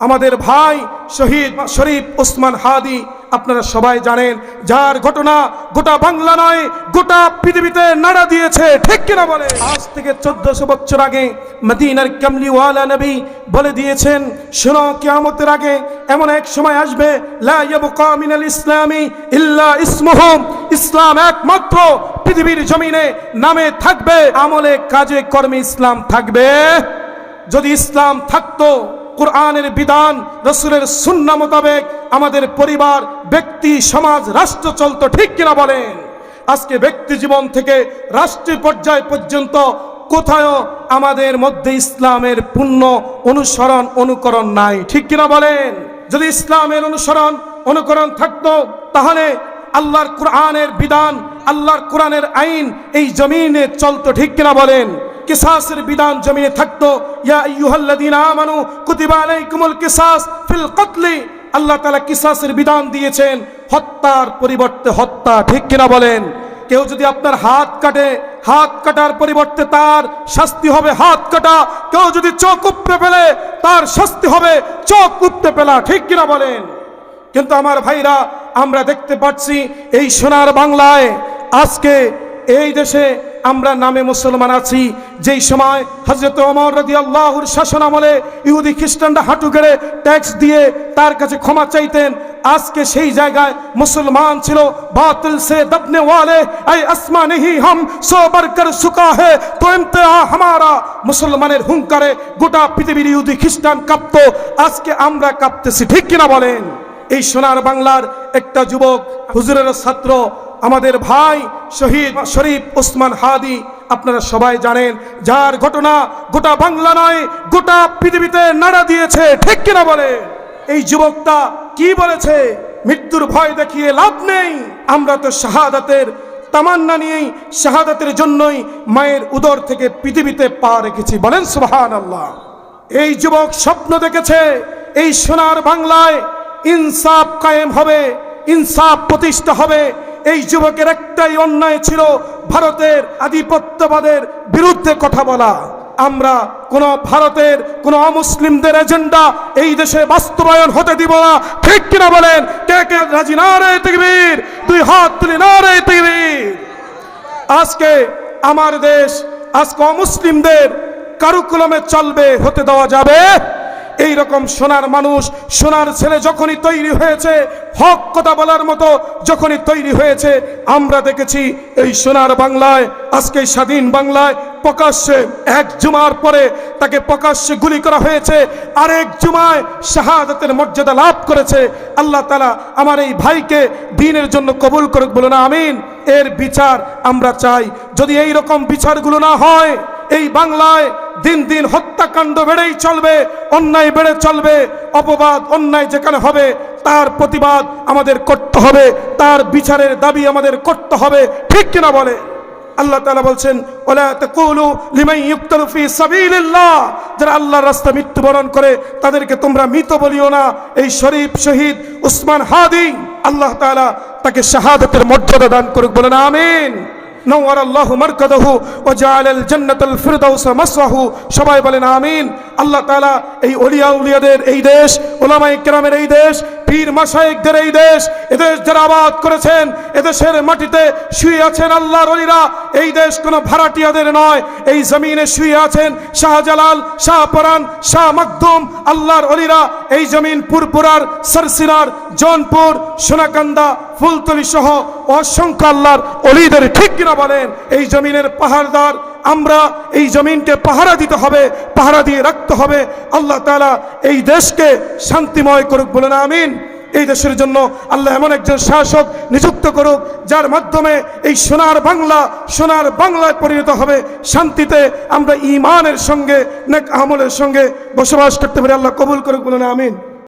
আমাদের ভাই শহীদ শরীফ ওসমান হাদি, আপনারা সবাই জানেন, যার ঘটনা গোটা বাংলা নয়, গোটা পৃথিবীতে নাড়া দিয়েছে, ঠিক কিনা বলে? আজ থেকে চোদ্দশো বছর আগে মদিনার কামলিওয়ালা নবী বলে দিয়েছেন, শোনো, কিয়ামতের আগে এমন এক সময় আসবে মিনাল ইসলামি ইল্লা ইসমুহুম, ইসলাম একমাত্র পৃথিবীর জমিনে নামে থাকবে, আমলে কাজে কর্মে ইসলাম থাকবে। যদি ইসলাম থাকতো কোরআনের বিধান, রসুলের সুন্না মোতাবেক আমাদের পরিবার, ব্যক্তি, সমাজ, রাষ্ট্র চলতো ঠিক কিনা বলেন? আজকে ব্যক্তি জীবন থেকে রাষ্ট্রীয় পর্যায় পর্যন্ত কোথাও আমাদের মধ্যে ইসলামের পূর্ণ অনুসরণ, অনুকরণ নাই, ঠিক কিনা বলেন? যদি ইসলামের অনুসরণ, অনুকরণ থাকতো, তাহলে আল্লাহর কোরআনের বিধান, আল্লাহর কোরআনের আইন এই জমিনে চলতো ঠিক কিনা বলেন? কিসাসের বিধান জমিনে থাকতো। ইয়া আইয়ুহাল্লাযীনা আমানু কুতিবা আলাইকুমুল কিসাস ফিল কতলি। আল্লাহ তাআলা কিসাসের বিধান দিয়েছেন, হত্যার পরিবর্তে হত্যা, ঠিক কিনা বলেন? কেউ যদি আপনার হাত কাটে, হাত কাটার পরিবর্তে তার শাস্তি হবে হাত কাটা। কেউ যদি চোখ উপড়ে ফেলে, তার শাস্তি হবে চোখ উপড়ে ফেলা, ঠিক কিনা বলেন? কিন্তু আমার ভাইরা, আমরা দেখতে পাচ্ছি এই সোনার বাংলায় আজকে এই দেশে আমরা নামে মুসলমান আছি। যেই সময় হজরত ওমর রদি আল্লাহর শাসন আমলে ইহুদি খ্রিস্টানরা হাঁটু গেড়ে ট্যাক্স দিয়ে তার কাছে ক্ষমা চাইতেন, আজকে সেই জায়গায় মুসলমান ছিল। বাতিল সে দবনে ওয়ালে, আই আসমা হাম সো বরকর সুকা হে তো ইমতিহা হামারা। মুসলমানের হুঙ্কারে গোটা পৃথিবীর ইহুদি খ্রিস্টান কাঁপতো। আজকে আমরা কাঁপতেছি, ঠিক কিনা বলেন? এই সোনার বাংলার একটা যুবক, হুজুরের ছাত্র আমাদের ভাই শহীদ শরীফ ওসমান হাদি, আপনারা সবাই জানেন, যার ঘটনা গোটা বাংলা নয়, গোটা পৃথিবীতে নাড়া দিয়েছে, ঠিক কিনা বলে? এই যুবকটা কি বলেছে? মৃত্যুর ভয় দেখিয়ে লাভ নেই। আমরা তো শাহাদাতের তামান্না নিয়েই, শাহাদাতের জন্যই মায়ের উদর থেকে পৃথিবীতে পা রেখেছি, বলেন সুবহান আল্লাহ এই যুবক স্বপ্ন দেখেছে, এই সোনার বাংলায় ইনসাফ কায়েম হবে, ইনসাফ প্রতিষ্ঠা হবে এই যুবকের একটাই অন্যায় ছিল ভারতের আধিপত্যবাদের বিরুদ্ধে কথা বলা। আমরা কোন ভারতের, কোন অমুসলিমদের এজেন্ডা এই দেশে বাস্তবায়ন হতে দিব না। ঠিক কিনা বলেন? কে কে রাজি? না রে তকবীর দুই হাত তুলি না রে তকবীর আজকে আমার দেশ, আজকে অমুসলিমদের কারুকুলমে চলবে, হতে দেওয়া যাবে এই রকম সোনার মানুষ, সোনার ছেলে যখনই তৈরি হয়েছে, হক কথা বলার মতো যখনই তৈরি হয়েছে, আমরা দেখেছি এই সোনার বাংলায়, আজকে স্বাধীন বাংলায় প্রকাশ্যে এক জুমার পরে তাকে প্রকাশ্যে গুলি করা হয়েছে, আরেক জুমায় শাহাদাতের মর্যাদা লাভ করেছে। আল্লাহ তালা আমার এই ভাইকে দিনের জন্য কবুল করুক বলে না আমিন। এর বিচার আমরা চাই। যদি এই রকম বিচারগুলো না হয়, এই বাংলায় দিন দিন হত্যাকাণ্ড বেড়েই চলবে, অন্যায় বেড়ে চলবে, অপবাদ, অন্যায় যেখানে হবে, তার প্রতিবাদ আমাদের করতে হবে, তার বিচারের দাবি আমাদের করতে হবে, ঠিক কিনা বলে? আল্লাহ তালা বলছেন, ওলা সাবিলিল্লাহ। যারা আল্লাহর রাস্তা মৃত্যুবরণ করে, তাদেরকে তোমরা মৃত বলিও না। এই শরীফ শহীদ উসমান হাদি, আল্লাহ তাআলা তাকে শাহাদতের মর্যাদা দান করুক বলেন, আমিন। নওয়ার আল্লাহ মারকাদাহু ও জাআলাল জান্নাতাল ফিরদাউস মাসওয়াহু। সবাই বলেন, আমিন। আল্লাহ তাআলা এই ওলিয়া উলিয়াদের এই দেশ, ওলামায়ে কেরামের এই দেশ পীর মাশায়েকদের এই দেশ, এদেশ যারা আবাদ করেছেন, এদেশের মাটিতে শুয়ে আছেন আল্লাহর অলিরা, এই দেশ কোনো ভাড়াটিয়াদের নয়। এই জমিনে শুয়ে আছেন শাহজালাল, শাহপরান শাহ মাকদুম আল্লাহর অলিরা। এই জমিন পুরপুরার, সরসিরার, জৌনপুর, সোনাকান্দা ফুলতলি সহ অসংখ্য আল্লাহর অলিদের। ঠিক কিনা বলেন? এই জমিনের পাহাড়দার আমরা এই জমিনকে পাহারা দিতে হবে, পাহারা দিয়ে রাখতে হবে। আল্লাহ তালা এই দেশকে শান্তিময় করুক বলে না, আমিন। এই দেশের জন্য আল্লাহ এমন একজন শাসক নিযুক্ত করুক, যার মাধ্যমে এই সোনার বাংলা, সোনার বাংলায় পরিণত হবে। শান্তিতে আমরা ইমানের সঙ্গে, নেক আমলের সঙ্গে বসবাস করতে পারি। আল্লাহ কবুল করুক বলে না, আমিন।